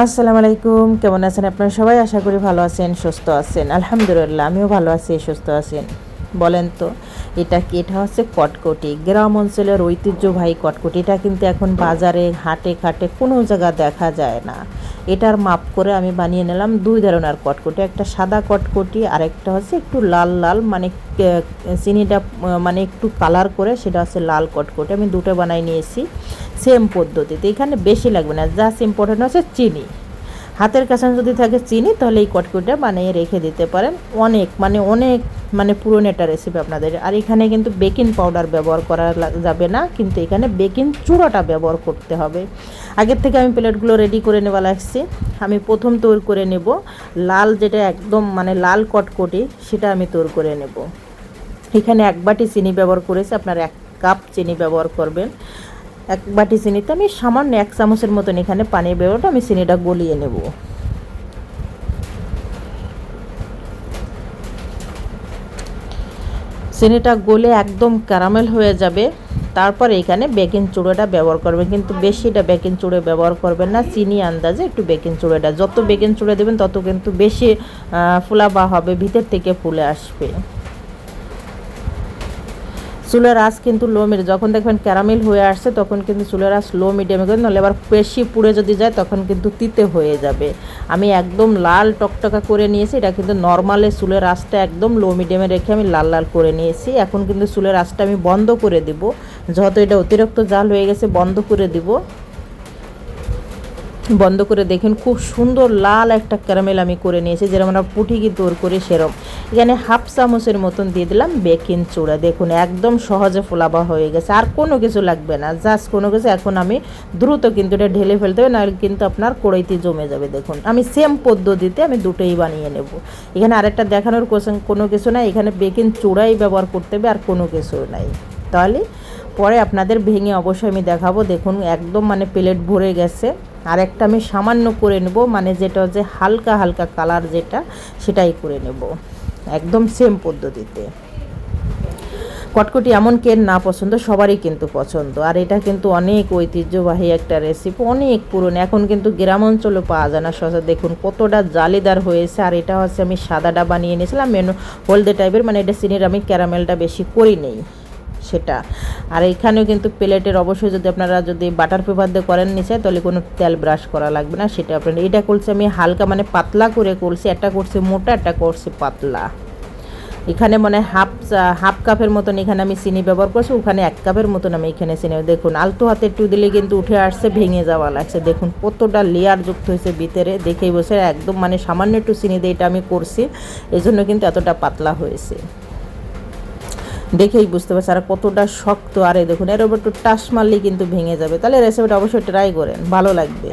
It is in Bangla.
আসসালামু আলাইকুম কেমন আছেন আপনারা? সবাই আশা করি ভালো আছেন, সুস্থ আছেন। আলহামদুলিল্লাহ, আমিও ভালো আছি, সুস্থ আছেন বলেন তো, এটা কি? এটা হচ্ছে কটকটি। গ্রাম অঞ্চলের ঐতিহ্যবাহী কটকটি এটা কিন্তু এখন বাজারে, হাটে ঘাটে কোনো জায়গা দেখা যায় না। এটার মাপ করে আমি বানিয়ে নিলাম দুই ধরনের কটকটি, একটা সাদা কটকটি আর একটা হচ্ছে একটু লাল লাল মানে চিনিটা মানে একটু কালার করে সেটা হচ্ছে লাল কটকটি। আমি দুটো বানাই নিয়েছি সেম পদ্ধতিতে। এখানে বেশি লাগবে না জাস্ট ইম্পর্টেন্ট হচ্ছে চিনি। হাতের কাছে যদি থাকে চিনি, তাহলে এই কটকটিটা বানিয়ে রেখে দিতে পারেন। অনেক মানে অনেক মানে পুরনো একটা রেসিপি আপনাদের। আর এখানে কিন্তু বেকিং পাউডার ব্যবহার করা যাবে না, কিন্তু এখানে বেকিং চূড়াটা ব্যবহার করতে হবে। আগের থেকে আমি প্লেটগুলো রেডি করে নেওয়া লাগছি। আমি প্রথম তৈরি করে নেব। লাল যেটা একদম মানে লাল কটকটি, সেটা আমি তৈরি করে নেব। এখানে এক বাটি চিনি ব্যবহার করেছি। আপনার এক কাপ চিনি ব্যবহার করবেন। এক বাটি চিনিতে আমি সামান্য এক চামচের মতন এখানে পানির ব্যবহারটা আমি চিনিটা গলিয়ে নেব। চিনিটা গলে একদম ক্যারামেল হয়ে যাবে। তারপর এখানে বেকিং চুড়োটা ব্যবহার করবেন। কিন্তু বেশিটা বেকিং চুড়ো ব্যবহার করবেন না, চিনি আন্দাজে একটু বেকিং চুড়োটা যত বেকিং চুড়ো দেবেন, তত কিন্তু বেশি ফোলাবা হবে, ভিতর থেকে ফুলে আসবে। চুলের আঁচ কিন্তু লো মিডিয়াম যখন দেখবেন ক্যারামেল হয়ে আসছে, তখন কিন্তু চুলের আঁচ লো মিডিয়ামে করে নাহলে আবার বেশি পুড়ে যদি যায়, তখন কিন্তু তিতে হয়ে যাবে। আমি একদম লাল টকটকা করে নিয়েছি, এটা কিন্তু নর্মালে চুলের আঁচটা একদম লো মিডিয়ামে রেখে আমি লাল লাল করে নিয়েছি। এখন কিন্তু চুলের আঁচটা আমি বন্ধ করে দিব। যেহেতু এটা অতিরিক্ত জাল হয়ে গেছে, বন্ধ করে দিব। বন্ধ করে দেখেন, খুব সুন্দর লাল একটা ক্যারামেল আমি করে নিয়েছি, যেরকম আমরা পুটিকি তৈরি করি সেরম এখানে হাফ চামচের মতন দিয়ে দিলাম বেকিং চূড়া দেখুন, একদম সহজে ফোলাবা হয়ে গেছে। আর কোনো কিছু লাগবে না জাস্ট কোনো কিছু। এখন আমি দ্রুত কিন্তু এটা ঢেলে ফেলতে হবে, নাহলে কিন্তু আপনার কড়াইতে জমে যাবে। দেখুন, আমি সেম পদ্ধতিতে আমি দুটোই বানিয়ে নেব। এখানে আরেকটা দেখানোর কোনো কিছু নাই। এখানে বেকিং চূড়াই ব্যবহার করতে হবে আর কোনো কিছু নাই। তাহলে পরে আপনাদের ভেঙে অবশ্যই আমি দেখাবো। দেখুন, একদম মানে প্লেট ভরে গেছে। আর একটা আমি সামান্য করে নেব মানে যেটা হচ্ছে হালকা হালকা কালার যেটা, সেটাই করে নেব। একদম সেম পদ্ধতিতে। কটকটি এমন কেন না পছন্দ, সবারই কিন্তু পছন্দ। আর এটা কিন্তু অনেক ঐতিহ্যবাহী একটা রেসিপি অনেক পুরনো। এখন কিন্তু গ্রাম অঞ্চলে পাওয়া যায় না সহজে দেখুন কতটা জালিদার হয়েছে। আর এটা হচ্ছে আমি সাদাটা বানিয়ে নিয়েছিলাম মেনু হলদে টাইপের মানে এটা চিনির আমি ক্যারামেলটা বেশি করি নেই। সেটা। আর এখানেও কিন্তু প্লেটের অবশ্যই যদি আপনারা যদি বাটার পেপার দিয়ে করেন নিচে, তাহলে কোনো তেল ব্রাশ করা লাগবে না, সেটা আপনার এটা করছি আমি হালকা মানে পাতলা করে করছি, একটা করছি মোটা, একটা করছি পাতলা। এখানে মানে হাফ হাফ কাপের মতন এখানে আমি চিনি ব্যবহার করছি, ওখানে এক কাপের মতন আমি এখানে চিনি দেখুন, আলতো হাতে একটু দিলে কিন্তু উঠে আসছে, ভেঙে যাওয়া লাগছে। দেখুন, কতটা লেয়ার যুক্ত হয়েছে ভিতরে, দেখেই বসে একদম মানে সামান্য একটু চিনি দিয়ে এটা আমি করছি এই জন্য কিন্তু এতটা পাতলা হয়েছে। দেখেই বুঝতে পারছি আর কতটা শক্ত। আরে দেখুন, এর উপর একটু টাস মারলেই কিন্তু ভেঙে যাবে। তাহলে রেসিপিটা অবশ্যই ট্রাই করেন, ভালো লাগবে।